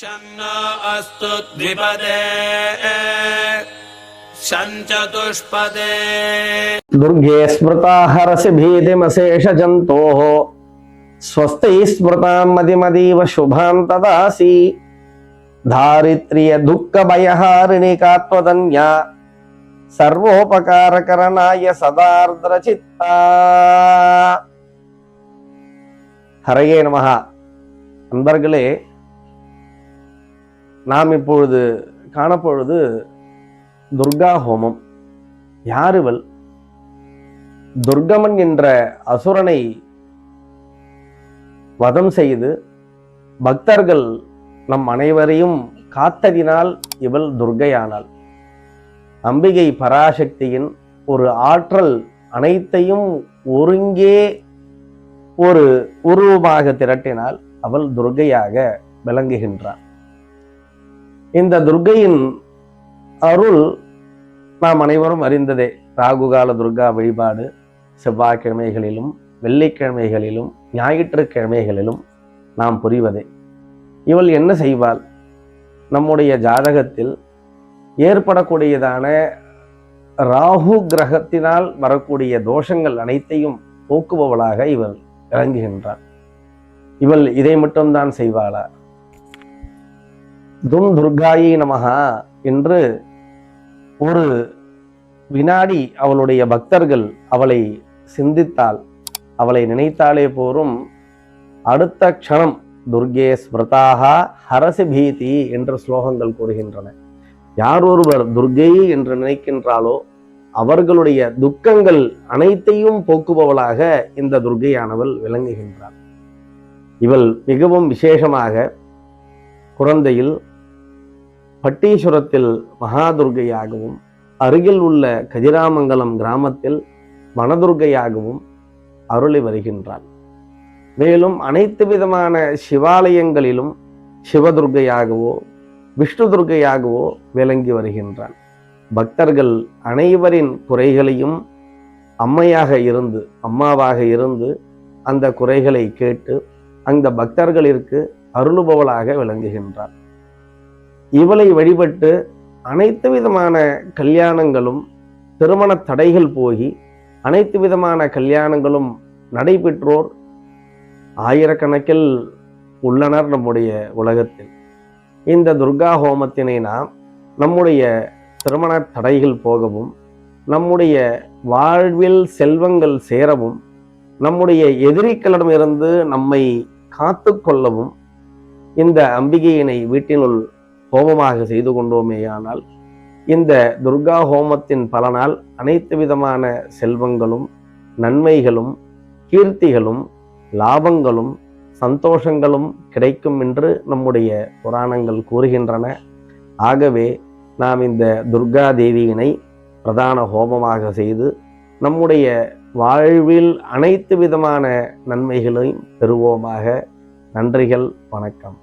शन्नो अस्तु द्विपदे। शञ्चतुष्पदे दुर्गे स्मृताः रसभीतिमशेषजन्तोः स्वस्त्यैः स्मृतां मदिमदीव शुभां तदासि। धारित्र्यदुःखभयहारिणि का त्वदन्या सर्वोपकारकरणाय सदार्द्रचित्ता। हरये नमः। अन्दर्गले நாம் இப்பொழுது காணப்பொழுது துர்கா ஹோமம். யாருவள்? துர்கமன் என்ற அசுரனை வதம் செய்து பக்தர்கள் நம் அனைவரையும் காத்ததினால் இவள் துர்கையானாள். அம்பிகை பராசக்தியின் ஒரு ஆற்றல் அனைத்தையும் ஒருங்கே ஒரு உருவமாக திரட்டினால் அவள் துர்கையாக விளங்குகின்றாள். இந்த துர்கையின் அருள் நாம் அனைவரும் அறிந்ததே. ராகுகால துர்கா வழிபாடு செவ்வாய்க்கிழமைகளிலும் வெள்ளிக்கிழமைகளிலும் ஞாயிற்றுக்கிழமைகளிலும் நாம் புரிவதே. இவள் என்ன செய்வாள்? நம்முடைய ஜாதகத்தில் ஏற்படக்கூடியதான ராகு கிரகத்தினால் வரக்கூடிய தோஷங்கள் அனைத்தையும் போக்குபவளாக இவள் விளங்குகின்றாள். இவள் இதை மட்டும்தான் செய்வாளா? தும் துர்காயை நமகா என்று ஒரு வினாடி அவளுடைய பக்தர்கள் அவளை சிந்தித்தால் அவளை நினைத்தாலே போரும். அடுத்த க்ஷணம் துர்கே ஸ்மிருதாகா ஹரசி பீதி என்ற ஸ்லோகங்கள் கூறுகின்றன. யார் ஒருவர் துர்கை என்று நினைக்கின்றாலோ அவர்களுடைய துக்கங்கள் அனைத்தையும் போக்குபவளாக இந்த துர்கையானவள் விளங்குகின்றாள். இவள் மிகவும் விசேஷமாக குழந்தையில் பட்டீஸ்வரத்தில் மகாதுர்கையாகவும் அருகில் உள்ள கதிராமங்கலம் கிராமத்தில் வனதுர்கையாகவும் அருளி வருகின்றாள் மேலும் அனைத்து விதமான சிவாலயங்களிலும் சிவதுர்கையாகவோ விஷ்ணு துர்கையாகவோ விளங்கி வருகின்றான். பக்தர்கள் அனைவரின் குறைகளையும் அம்மையாக இருந்து அம்மாவாக இருந்து அந்த குறைகளை கேட்டு அந்த பக்தர்களிற்கு அருளுபவளாக விளங்குகின்றார் இவளை வழிபட்டு அனைத்து விதமான கல்யாணங்களும் திருமண தடைகள் போகி அனைத்து விதமான கல்யாணங்களும் நடைபெற்றோர் ஆயிரக்கணக்கில் உள்ளனர் நம்முடைய உலகத்தில். இந்த துர்கா ஹோமத்தினை நாம் நம்முடைய திருமண தடைகள் போகவும் நம்முடைய வாழ்வில் செல்வங்கள் சேரவும் நம்முடைய எதிரிகளிடமிருந்து நம்மை காத்து கொள்ளவும் இந்த அம்பிகையினை வீட்டினுள் ஹோமமாக செய்து கொண்டோமேயானால் இந்த துர்கா ஹோமத்தின் பலனால் அனைத்து விதமான செல்வங்களும் நன்மைகளும் கீர்த்திகளும் லாபங்களும் சந்தோஷங்களும் கிடைக்கும் என்று நம்முடைய புராணங்கள் கூறுகின்றன. ஆகவே நாம் இந்த துர்கா தேவியினை பிரதான ஹோமமாக செய்து நம்முடைய வாழ்வில் அனைத்து விதமான நன்மைகளையும் பெறுவோமாக. நன்றிகள் வணக்கம்.